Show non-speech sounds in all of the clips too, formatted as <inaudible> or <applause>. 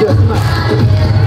Yeah. <laughs>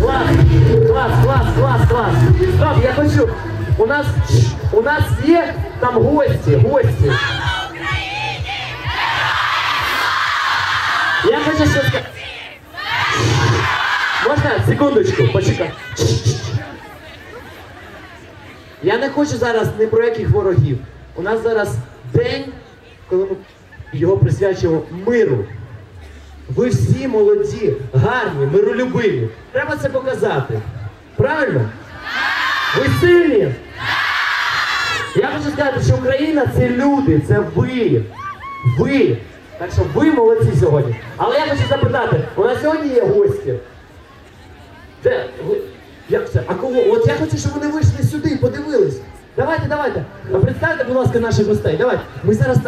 Клас, клас, клас, клас, клас. Стоп, я хочу. У нас у нас є там гості, гості. Я хочу ще сказати. Можна секундочку, почекай. Я не хочу зараз ні про яких ворогів. У нас зараз день, коли ми його присвячуємо миру. Ви всі молоді, гарні, миролюбиві. Треба це показати. Правильно? Ви сильні? Я хочу сказати, що Україна це люди, це ви. Ви. Так що ви молодці сьогодні. Але я хочу запитати, у нас сьогодні є гості. Де? Як це? А кого? От я хочу, щоб вони вийшли сюди і подивились. Давайте, давайте. А Представте, будь ласка, наших гостей. Давайте. Ми зараз.